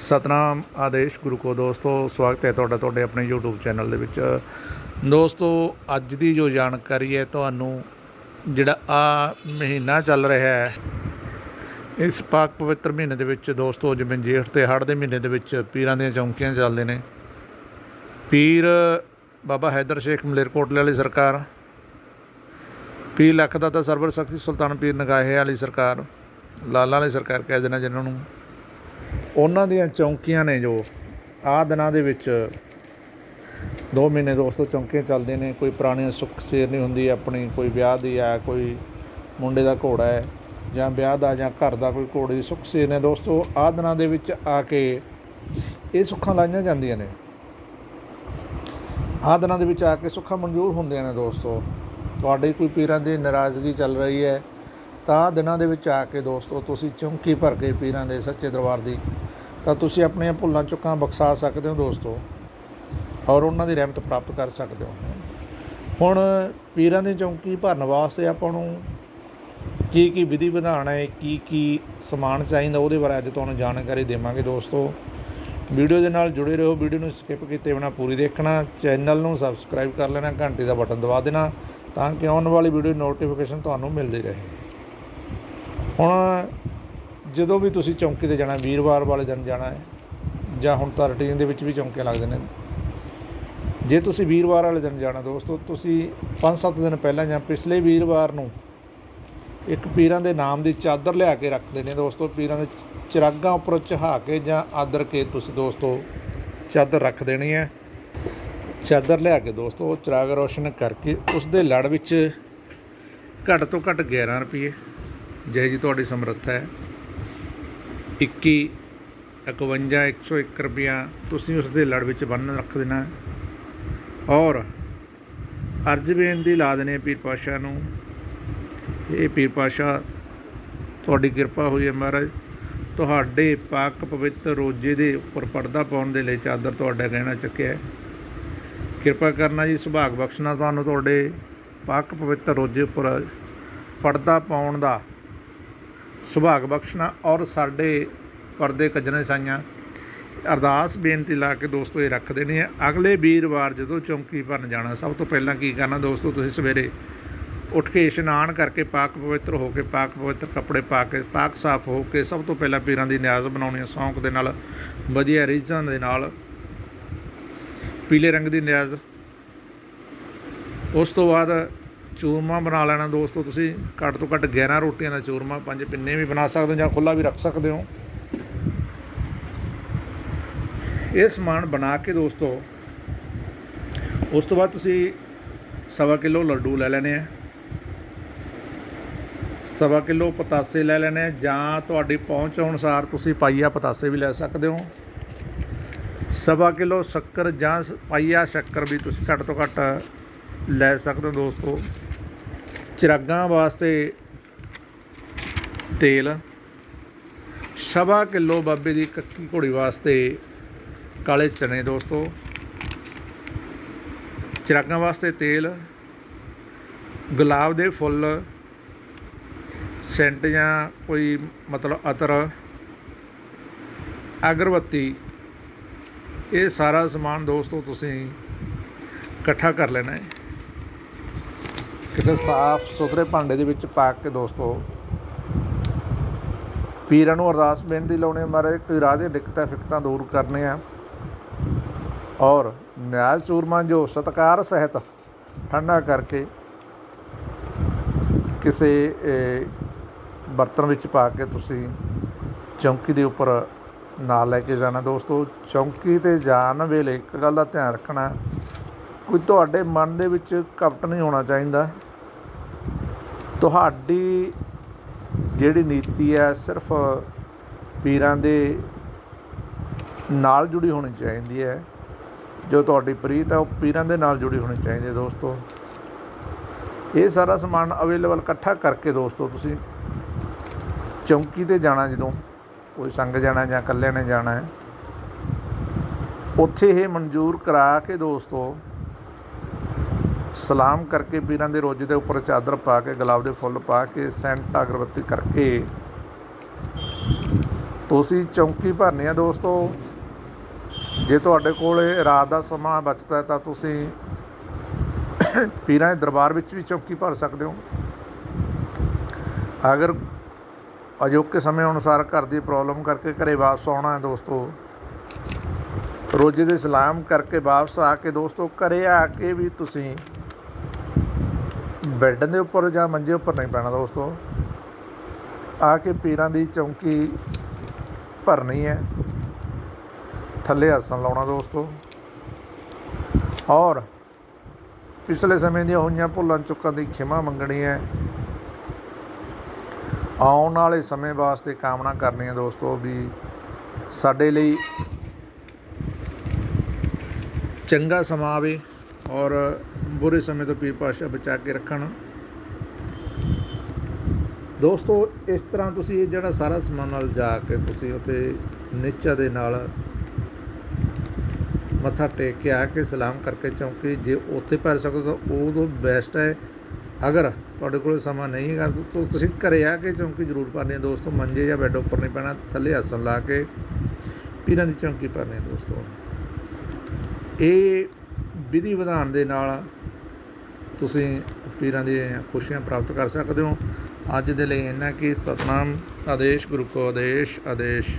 ਸਤਨਾਮ ਆਦੇਸ਼, ਗੁਰੂ ਕੋ ਦੋਸਤੋ, ਸਵਾਗਤ ਹੈ ਤੁਹਾਡਾ ਤੁਹਾਡੇ ਆਪਣੇ YouTube ਚੈਨਲ ਦੇ ਵਿੱਚ। ਦੋਸਤੋ, ਅੱਜ ਦੀ ਜੋ ਜਾਣਕਾਰੀ ਹੈ ਤੁਹਾਨੂੰ, ਜਿਹੜਾ ਆ ਮਹੀਨਾ ਚੱਲ ਰਿਹਾ ਹੈ, ਇਸ ਪਾਕ ਪਵਿੱਤਰ ਮਹੀਨੇ ਦੇ ਵਿੱਚ ਦੋਸਤੋ, ਜਿਵੇਂ ਜੇਠ ਤੇ ਹੜ੍ਹ ਦੇ ਮਹੀਨੇ ਦੇ ਵਿੱਚ ਪੀਰਾਂ ਦੀਆਂ ਚੌਂਕੀਆਂ ਚੱਲਦੇ ਨੇ। ਪੀਰ ਬਾਬਾ ਹੈਦਰ ਸ਼ੇਖ ਮਲੇਰਕੋਟਲੇ ਵਾਲੀ ਸਰਕਾਰ, ਪੀਰ ਲੱਖ ਦਾ ਤਾਂ ਸਰਵਰ ਸਖੀ ਸੁਲਤਾਨ ਪੀਰ ਨਗਾਹੇ ਵਾਲੀ ਸਰਕਾਰ, ਲਾਲਾ ਵਾਲੀ ਸਰਕਾਰ ਕਹਿ ਦੇਣਾ ਜਿਨ੍ਹਾਂ ਨੂੰ। ਉਹਨਾਂ ਦੀਆਂ ਚੌਂਕੀਆਂ ਨੇ ਜੋ ਆਹ ਦਿਨਾਂ ਦੇ ਵਿੱਚ 2 ਮਹੀਨੇ ਦੋਸਤੋ ਚੌਂਕੀਆਂ ਚੱਲਦੇ ਨੇ। ਕੋਈ ਪੁਰਾਣੀ ਸੁੱਖ ਸੇਰਨੀ ਹੁੰਦੀ, ਆਪਣੀ ਕੋਈ ਵਿਆਹ ਦੀ ਹੈ, ਕੋਈ ਮੁੰਡੇ ਦਾ ਘੋੜਾ ਹੈ ਜਾਂ ਵਿਆਹ ਦਾ ਜਾਂ ਘਰ ਦਾ ਕੋਈ ਘੋੜੇ ਦੀ ਸੁੱਖ ਸੇਰ ਨੇ। ਦੋਸਤੋ, ਆਹ ਦਿਨਾਂ ਦੇ ਵਿੱਚ ਆ ਕੇ ਇਹ ਸੁੱਖਾਂ ਲਾਈਆਂ ਜਾਂਦੀਆਂ ਨੇ। ਆਹ ਦਿਨਾਂ ਦੇ ਵਿੱਚ ਆ ਕੇ ਸੁੱਖਾਂ ਮਨਜ਼ੂਰ ਹੁੰਦੀਆਂ ਨੇ ਦੋਸਤੋ। ਤੁਹਾਡੀ ਕੋਈ ਪੀਰਾਂ ਦੀ ਨਾਰਾਜ਼ਗੀ ਚੱਲ ਰਹੀ ਹੈ ਤਾਂ ਆਹ ਦਿਨਾਂ ਦੇ ਵਿੱਚ ਆ ਕੇ ਦੋਸਤੋ, ਤੁਸੀਂ ਚੌਂਕੀ ਭਰ ਕੇ ਪੀਰਾਂ ਦੇ ਸੱਚੇ ਦਰਬਾਰ ਦੀ ਤਾਂ ਤੁਸੀਂ ਆਪਣੀਆਂ ਭੁੱਲਾਂ ਚੁੱਕਾਂ ਬਖਸ਼ਾ ਸਕਦੇ ਹੋ ਦੋਸਤੋ ਔਰ ਉਹਨਾਂ ਦੀ ਰਹਿਮਤ ਪ੍ਰਾਪਤ ਕਰ ਸਕਦੇ ਹੋ। ਹੁਣ ਪੀਰਾਂ ਦੀ ਚੌਂਕੀ ਭਰਨ ਵਾਸਤੇ ਆਪਾਂ ਨੂੰ ਕੀ ਕੀ ਵਿਧੀ ਵਿਧਾਨ ਹੈ, ਕੀ ਕੀ ਸਮਾਨ ਚਾਹੀਦਾ, ਉਹਦੇ ਬਾਰੇ ਅੱਜ ਤੁਹਾਨੂੰ ਜਾਣਕਾਰੀ ਦੇਵਾਂਗੇ ਦੋਸਤੋ। ਵੀਡੀਓ ਦੇ ਨਾਲ ਜੁੜੇ ਰਹੋ, ਵੀਡੀਓ ਨੂੰ ਸਕਿਪ ਕੀਤੇ ਬਿਨਾ ਪੂਰੀ ਦੇਖਣਾ, ਚੈਨਲ ਨੂੰ ਸਬਸਕ੍ਰਾਈਬ ਕਰ ਲੈਣਾ, ਘੰਟੀ ਦਾ ਬਟਨ ਦਬਾ ਦੇਣਾ, ਤਾਂ ਕਿ ਆਉਣ ਵਾਲੀ ਵੀਡੀਓ ਨੋਟੀਫਿਕੇਸ਼ਨ ਤੁਹਾਨੂੰ ਮਿਲਦੀ ਰਹੇ। ਹੁਣ ਜਦੋਂ ਵੀ ਤੁਸੀਂ ਚੌਂਕੀ ਤੇ ਜਾਣਾ, ਵੀਰਵਾਰ ਵਾਲੇ ਦਿਨ ਜਾਣਾ ਹੈ, ਜਾਂ ਹੁਣ ਤਾਂ ਰੁਟੀਨ ਦੇ ਵਿੱਚ ਵੀ ਚੌਂਕੇ ਲੱਗਦੇ ਨੇ। ਜੇ ਤੁਸੀਂ ਵੀਰਵਾਰ ਵਾਲੇ ਦਿਨ ਜਾਣਾ ਦੋਸਤੋ, ਤੁਸੀਂ 5-7 ਦਿਨ ਪਹਿਲਾਂ ਜਾਂ ਪਿਛਲੇ ਵੀਰਵਾਰ ਨੂੰ ਇੱਕ ਪੀਰਾਂ ਦੇ ਨਾਮ ਦੀ ਚਾਦਰ ਲਿਆ ਕੇ ਰੱਖਦੇ ਨੇ ਦੋਸਤੋ, ਪੀਰਾਂ ਦੇ ਚਿਰਾਗਾਂ ਉੱਪਰ ਚਹਾ ਕੇ ਜਾਂ ਆਦਰ ਕੇ ਤੁਸੀਂ ਦੋਸਤੋ ਚਾਦਰ ਰੱਖ ਦੇਣੀ ਹੈ। ਚਾਦਰ ਲਿਆ ਕੇ ਦੋਸਤੋ, ਉਹ ਚਿਰਾਗ ਰੋਸ਼ਨ ਕਰਕੇ ਉਸ ਦੇ ਲੜ ਵਿੱਚ ਘੱਟ ਤੋਂ ਘੱਟ 11 ਰੁਪਏ। ਜਿਹੇ ਜੀ, ਤੁਹਾਡੀ ਸਮਰੱਥਾ ਹੈ। 21 51 101 ਰੁਪਿਆ ਤੁਸੀਂ ਉਸ ਦੇ ਲੜ ਵਿੱਚ ਬੰਨ ਰੱਖ ਦੇਣਾ ਔਰ ਅਰਜ ਬੇਨਤੀ ਲਾ ਦੇਣੀ ਹੈ ਪੀਰ ਪਾਸ਼ਾ ਨੂੰ। ਇਹ ਪੀਰ ਪਾਸ਼ਾ ਤੁਹਾਡੀ ਕਿਰਪਾ ਹੋਈ ਹੈ ਮਹਾਰਾਜ। ਤੁਹਾਡੇ ਪਾਕ ਪਵਿੱਤਰ ਰੋਜੇ ਦੇ ਉੱਪਰ ਪਰਦਾ ਪਾਉਣ ਦੇ ਲਈ ਚਾਦਰ ਤੁਹਾਡਾ ਗਹਿਣਾ ਚੱਕਿਆ ਹੈ। ਕਿਰਪਾ ਕਰਨਾ ਜੀ, ਸੁਭਾਗ ਬਖਸ਼ਣਾ ਤੁਹਾਨੂੰ ਤੁਹਾਡੇ ਪਾਕ ਪਵਿੱਤਰ ਰੋਜੇ ਉੱਪਰ ਪਰਦਾ ਪਾਉਣ ਦਾ। ਸੁਭਾਗ ਬਖਸ਼ਣਾ ਔਰ ਸਾਡੇ ਪਰਦੇ ਕੱਜਣੇ ਸਾਈਆਂ। ਅਰਦਾਸ ਬੇਨਤੀ ਲਾ ਕੇ ਦੋਸਤੋ, ਇਹ ਰੱਖ ਦੇਣੀ ਹੈ। ਅਗਲੇ ਵੀਰਵਾਰ ਜਦੋਂ ਚੌਂਕੀ ਭਰਨ ਜਾਣਾ, ਸਭ ਤੋਂ ਪਹਿਲਾਂ ਕੀ ਕਰਨਾ ਦੋਸਤੋ, ਤੁਸੀਂ ਸਵੇਰੇ ਉੱਠ ਕੇ ਇਸ਼ਨਾਨ ਕਰਕੇ ਪਾਕ ਪਵਿੱਤਰ ਹੋ ਕੇ, ਪਾਕ ਪਵਿੱਤਰ ਕੱਪੜੇ ਪਾ ਕੇ, ਪਾਕ ਸਾਫ਼ ਹੋ ਕੇ, ਸਭ ਤੋਂ ਪਹਿਲਾਂ ਪੀਰਾਂ ਦੀ ਨਿਆਜ਼ ਬਣਾਉਣੀ ਹੈ, ਸੌਂਕ ਦੇ ਨਾਲ, ਵਧੀਆ ਰੀਝਾਂ ਦੇ ਨਾਲ, ਪੀਲੇ ਰੰਗ ਦੀ ਨਿਆਜ਼। ਉਸ ਤੋਂ ਬਾਅਦ ਚੂਰਮਾ ਬਣਾ ਲੈਣਾ ਦੋਸਤੋ ਤੁਸੀਂ। ਘੱਟ ਤੋਂ ਘੱਟ 11 ਰੋਟੀਆਂ ਦਾ ਚੂਰਮਾ, ਪੰਜ ਪਿੰਨੇ ਵੀ ਬਣਾ ਸਕਦੇ ਹੋ ਜਾਂ ਖੁੱਲਾ ਵੀ ਰੱਖ ਸਕਦੇ ਹੋ। ਇਹ ਸਮਾਨ ਬਣਾ ਕੇ ਦੋਸਤੋ, ਉਸ ਤੋਂ ਬਾਅਦ ਤੁਸੀਂ ਸਵਾ ਕਿਲੋ ਲੱਡੂ ਲੈ ਲੈਣੇ ਆ। ਸਵਾ ਕਿਲੋ ਪਤਾਸੇ ਲੈ ਲੈਣੇ ਆ, ਜਾਂ ਤੁਹਾਡੀ ਪਹੁੰਚ ਅਨੁਸਾਰ ਤੁਸੀਂ ਪਾਈਆ ਪਤਾਸੇ ਵੀ ਲੈ ਸਕਦੇ ਹੋ। ਸਵਾ ਕਿਲੋ ਸ਼ੱਕਰ ਜਾਂ ਸ- ਪਾਈਆ ਸ਼ੱਕਰ ਵੀ ਤੁਸੀਂ ਘੱਟ ਤੋਂ ਘੱਟ ਲੈ ਸਕਦੇ ਹੋ ਦੋਸਤੋ। ਚਿਰਾਗਾਂ ਵਾਸਤੇ ਤੇਲ, ਸਵਾ ਕਿਲੋ ਬਾਬੇ ਦੀ ਕੱਕੀ ਘੋੜੀ ਵਾਸਤੇ ਕਾਲੇ ਚਨੇ ਦੋਸਤੋ। ਚਿਰਾਗਾਂ ਵਾਸਤੇ ਤੇਲ, ਗੁਲਾਬ ਦੇ ਫੁੱਲ, ਸੈਂਟ ਜਾਂ ਕੋਈ ਮਤਲਬ ਅਤਰ, ਅਗਰਬੱਤੀ, ਇਹ ਸਾਰਾ ਸਮਾਨ ਦੋਸਤੋ ਤੁਸੀਂ ਇਕੱਠਾ ਕਰ ਲੈਣਾ ਹੈ। ਕਿਸੇ ਸਾਫ਼ ਸੁਥਰੇ ਭਾਂਡੇ ਦੇ ਵਿੱਚ ਪਾ ਕੇ ਦੋਸਤੋ, ਪੀਰਾਂ ਨੂੰ ਅਰਦਾਸ ਬੇਨਤੀ ਲਾਉਣੇ ਮਹਾਰਾਜ, ਕੋਈ ਰਾਹ ਦੇ ਦਿੱਕਤਾਂ ਫਿਕਤਾਂ ਦੂਰ ਕਰਨੇ ਆ ਔਰ ਨਿਆਜ਼ ਚੂਰਮਾ ਜੋ ਸਤਕਾਰ ਸਹਿਤ ਠੰਡਾ ਕਰਕੇ ਕਿਸੇ ਬਰਤਨ ਵਿੱਚ ਪਾ ਕੇ ਤੁਸੀਂ ਚੌਂਕੀ ਦੇ ਉੱਪਰ ਨਾਲ ਲੈ ਕੇ ਜਾਣਾ ਦੋਸਤੋ, ਚੌਂਕੀ ਤੇ ਜਾਣ ਵੇਲੇ ਇੱਕ ਗੱਲ ਦਾ ਧਿਆਨ ਰੱਖਣਾ ਕੋਈ ਤੁਹਾਡੇ ਮਨ ਦੇ ਵਿੱਚ ਕਪਟ ਨਹੀਂ ਹੋਣਾ ਚਾਹੀਦਾ। ਤੁਹਾਡੀ ਜਿਹੜੀ ਨੀਤੀ ਹੈ ਸਿਰਫ ਪੀਰਾਂ ਦੇ ਨਾਲ ਜੁੜੀ ਹੋਣੀ ਚਾਹੀਦੀ ਹੈ। ਜੋ ਤੁਹਾਡੀ ਪ੍ਰੀਤ ਹੈ, ਉਹ ਪੀਰਾਂ ਦੇ ਨਾਲ ਜੁੜੀ ਹੋਣੀ ਚਾਹੀਦੀ ਹੈ ਦੋਸਤੋ। ਇਹ ਸਾਰਾ ਸਮਾਨ ਅਵੇਲੇਬਲ ਇਕੱਠਾ ਕਰਕੇ ਦੋਸਤੋ, ਤੁਸੀਂ ਚੌਂਕੀ ਤੇ ਜਾਣਾ ਜਦੋਂ, ਕੋਈ ਸੰਗ ਜਾਣਾ ਜਾਂ ਇਕੱਲੇ ਨੇ ਜਾਣਾ ਹੈ। ਉੱਥੇ ਇਹ ਮਨਜ਼ੂਰ ਕਰਾ ਕੇ ਦੋਸਤੋ ਸਲਾਮ ਕਰਕੇ ਪੀਰਾਂ ਦੇ ਰੋਜੇ ਦੇ ਉੱਪਰ ਚਾਦਰ ਪਾ ਕੇ, ਗੁਲਾਬ ਦੇ ਫੁੱਲ ਪਾ ਕੇ, ਸੈਂਟ ਅਗਰਬੱਤੀ ਕਰਕੇ। ਤੁਸੀਂ ਚੌਂਕੀ ਭਰਨੀ ਆ ਦੋਸਤੋ। ਜੇ ਤੁਹਾਡੇ ਕੋਲ ਰਾਤ ਦਾ ਸਮਾਂ ਬਚਦਾ ਤਾਂ ਤੁਸੀਂ ਪੀਰਾਂ ਦੇ ਦਰਬਾਰ ਵਿੱਚ ਵੀ ਚੌਂਕੀ ਭਰ ਸਕਦੇ ਹੋ। ਅਗਰ ਅਜੋਕੇ ਸਮੇਂ ਅਨੁਸਾਰ ਘਰ ਦੀ ਪ੍ਰੋਬਲਮ ਕਰਕੇ ਘਰੇ ਵਾਪਸ ਆਉਣਾ ਹੈ ਦੋਸਤੋ, ਰੋਜ਼ੇ ਦੇ ਸਲਾਮ ਕਰਕੇ ਵਾਪਸ ਆ ਕੇ ਦੋਸਤੋ, ਘਰੇ ਆ ਕੇ ਵੀ ਤੁਸੀਂ ਬੈੱਡ ਦੇ ਉੱਪਰ ਜਾਂ ਮੰਜੇ ਉੱਪਰ ਨਹੀਂ ਪੈਣਾ ਦੋਸਤੋ। ਆ ਕੇ ਪੀਰਾਂ ਦੀ ਚੌਂਕੀ ਭਰਨੀ ਹੈ। ਥੱਲੇ ਆਸਣ ਲਾਉਣਾ ਦੋਸਤੋ। ਔਰ ਪਿਛਲੇ ਸਮੇਂ ਦੀਆਂ ਹੋਈਆਂ ਭੁੱਲਾਂ ਚੁੱਕਾਂ ਦੀ ਖਿਮਾ ਮੰਗਣੀ ਹੈ। ਆਉਣ ਵਾਲੇ ਸਮੇਂ ਵਾਸਤੇ ਕਾਮਨਾ ਕਰਨੀ ਹੈ ਦੋਸਤੋ ਵੀ ਸਾਡੇ ਲਈ ਚੰਗਾ ਸਮਾਂ ਆਵੇ। ਔਰ ਬੁਰੇ ਸਮੇਂ ਤੋਂ ਪੀਰ ਪਾਸ਼ਾ ਬਚਾ ਕੇ ਰੱਖਣ। ਦੋਸਤੋ, ਇਸ ਤਰ੍ਹਾਂ ਤੁਸੀਂ ਇਹ ਜਿਹੜਾ ਸਾਰਾ ਸਮਾਨ ਨਾਲ ਜਾ ਕੇ ਤੁਸੀਂ ਉੱਥੇ ਨਿਚਾ ਦੇ ਨਾਲ ਮੱਥਾ ਟੇਕ ਕੇ ਆ ਕੇ ਸਲਾਮ ਕਰਕੇ ਚੌਂਕੀ, ਜੇ ਉੱਥੇ ਭਰ ਸਕਦੇ ਹੋ ਤਾਂ ਤੋਂ ਬੈਸਟ ਹੈ। ਅਗਰ ਤੁਹਾਡੇ ਕੋਲ ਸਮਾਂ ਨਹੀਂ ਹੈਗਾ ਤਾਂ ਤੁਸੀਂ ਘਰੇ ਆ ਕੇ ਚੌਂਕੀ ਜ਼ਰੂਰ ਭਰਨੀ ਹੈ ਦੋਸਤੋ, ਮੰਜੇ ਜਾਂ ਬੈੱਡ ਉੱਪਰ ਨਹੀਂ ਪੈਣਾ, ਥੱਲੇ ਆਸਣ ਲਾ ਕੇ ਪੀਰਾਂ ਦੀ ਚੌਂਕੀ ਭਰਨੀ ਹੈ ਦੋਸਤੋ। ਇਹ ਵਿਧੀ ਵਿਧਾਨ ਦੇ ਨਾਲ ਤੁਸੀਂ ਪੀਰਾਂ ਦੀਆਂ ਖੁਸ਼ੀਆਂ ਪ੍ਰਾਪਤ ਕਰ ਸਕਦੇ ਹੋ। ਅੱਜ ਦੇ ਲਈ ਇੰਨਾ ਕਿ। ਸਤਨਾਮ। ਆਦੇਸ਼, ਗੁਰੂ ਕੋ ਆਦੇਸ਼ ਆਦੇਸ਼।